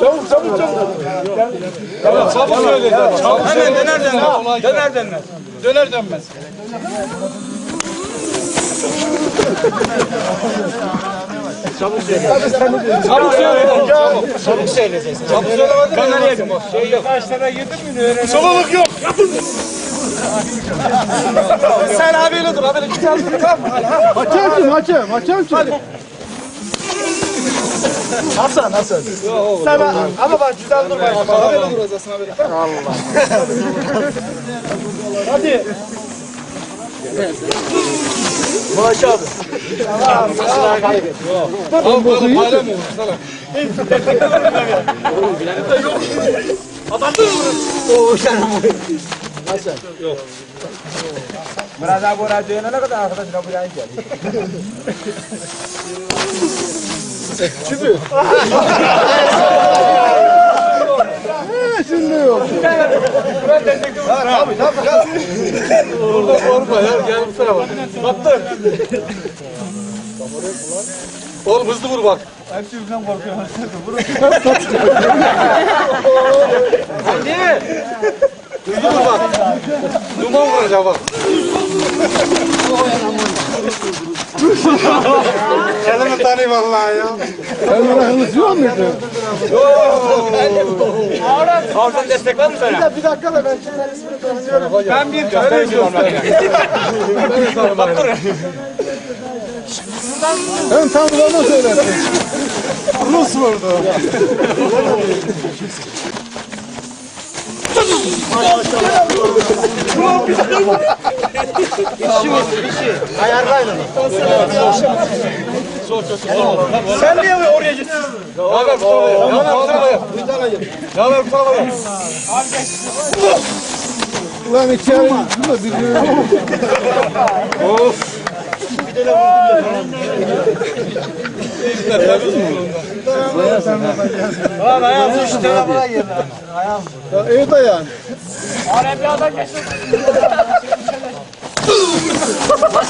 Çabuk çabuk çabuk. Çabuk söyle. Çabuk Hemen döner dönmez. Döner dönmez. Döner dönmez. Çabuk söyle. Çabuk söyle. Çabuk. Çabuk söyleyeceksin. Çabuk söylemedin. Ben nereye gidiyorum? Şey yok. Kaç tane yedin mi öğrenelim? Soluluk yok. Sen abiyle dur. Abiyle git al. Hakem kim hakem? Hakem kim? Hasan Hasan. Sen ama bak güzel dur bak. Abiyle dur Hasan abiyle. Allah. Hadi. Maaş abi. Tamam. Tamam. Tamam. Paylaşma. Adam O sen Yok. Biraz daha buraya dönene kadar arkadaşlar buraya geldi. Çünkü Şimdi yok. Abi. Burada korkma ya. Gel bu tarafa. Battır. Oğlum hızlı vur bak. Hepsi bizden korkuyor. Hadi. Hızlı vur bak. Duman vuracak bak. Kendimi tanıyım vallahi ya. Sen bana hınızıyor muydu? Oradan destek var mı sana? Bir dakika da ben kimler ismini tanıyorum. Ben bir tane istiyorum. Ben tanrılarına söyledim. Rus vurdu. Sen niye oraya gittin? Ya ver bu tarafa. Ya ver bu tarafa. Ya ver bu tarafa. Ulan iki ay yüzdü de birbirine. Of. Lan ayağım şu tarafa girdi. Ya iyi dayan. Hem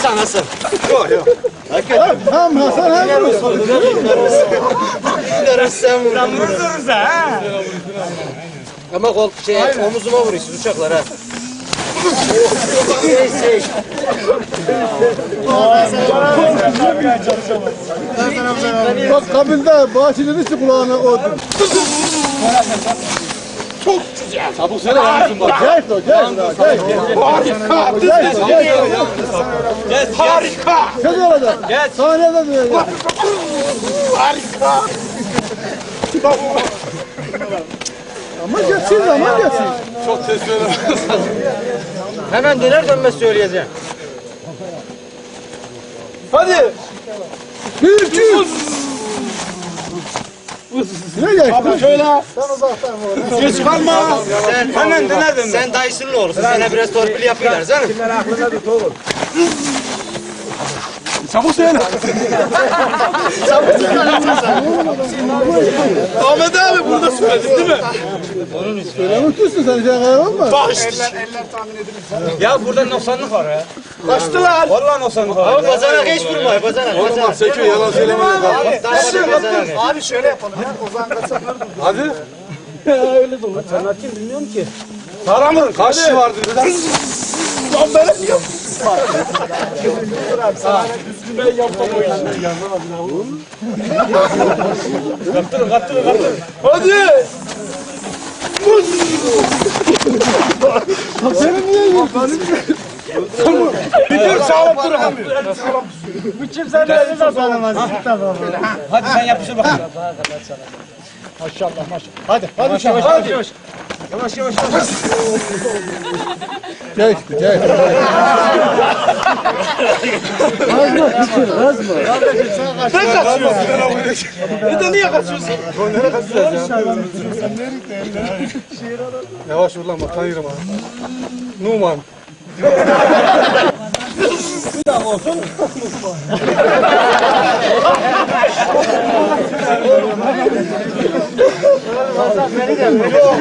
Hasan hem Rus. Ama kol şey omuzuma vuruyorsun uçaklar ha. şey şey. Bak kabinde bahçelerin içi kulağına o. Çabuk söyle yalnızsın bak. Gel o gel. Gel gel. Gel gel. Gel harika. Gel orada. Gel. Sahnede diyor ya. Ama geçsin zaman geçsin. Çok tez söylemez. Hemen döner dönmez söyleyeceğim. Hadi. Bir iki Ne geçti? Şöyle. Sen uzaktan vur. Geç kalma. Sen, Hemen dönmez. sen dayısının oğlusun. Sana biraz torpil yapıyorlar canım. Kimler aklına tut oğlum. Çabuk söyle. Ahmet abi burada söyledin değil mi? Öyle unutursun sen şey kadar olmaz. Eller, eller tahmin edilmiş. Ya burada noksanlık var ya. Kaçtılar. Vallahi noksanlık var. Ama bacanak hiç vurmuyor bacanak. Oğlum bak Seki yalan söyleme. Abi. Abi şöyle yapalım ya. Ozan kaçanlar Hadi. öyle dolu. Kaçanlar kim bilmiyorum ki. Para mı? Kaç kişi vardı? Lan ben yapayım. Ben yapmam o işi. Kaptırın, kaptırın, kaptırın. Hadi. Senin niye yiyorsun? Bir dur sağlam dur. Bu kimse de siz atamaz. Hadi sen yapışır bakalım. Maşallah maşallah. Hadi hadi yavaş yavaş hadi. Yavaş yavaş yavaş. yavaş. Geçti geçti. Kazma küçül kazma. Sen kaçıyorsun. Bir de niye kaçıyorsun? Nereye kaçacağız ya? Yavaş ol lan bak tanıyorum ha. Numan.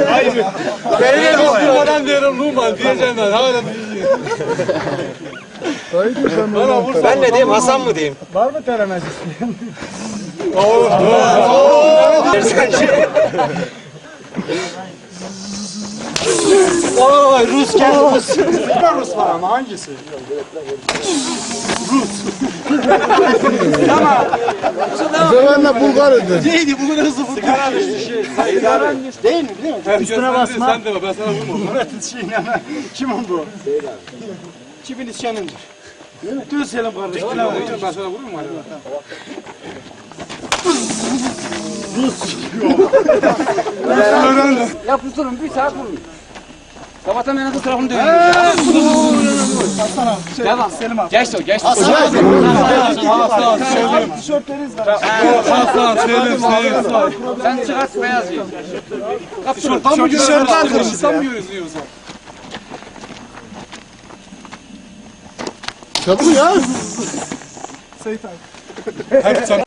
Hayır. Beni de bozturmadan diyorum Numan diyeceğim ben. Hala diyeceğim. Ben ne diyeyim Hasan mı diyeyim? Var mı telemez isteyen? Oy Rus gel Rus. Süper Rus var ama hangisi? Bu sefer de Bulgar ödedi. Neydi bu kadar hızlı vurdu? Değil mi biliyor musun? Üstüne basma. Sen de ben sana vurma. Murat'ın şeyine hemen. Kimin bu? Kimin isyanındır? Dur Selim kardeş. Ben sana vurur mu? Ya pusulun bir saat vurun. Sabahtan beri tarafını dönüyor. Devam. Selim abi. Geçti o geçti. Tişörtleriniz var. Sen çıkart beyaz giy. Tam bu tişörtler kırmızı. ya. Çatı ya. Seyit abi.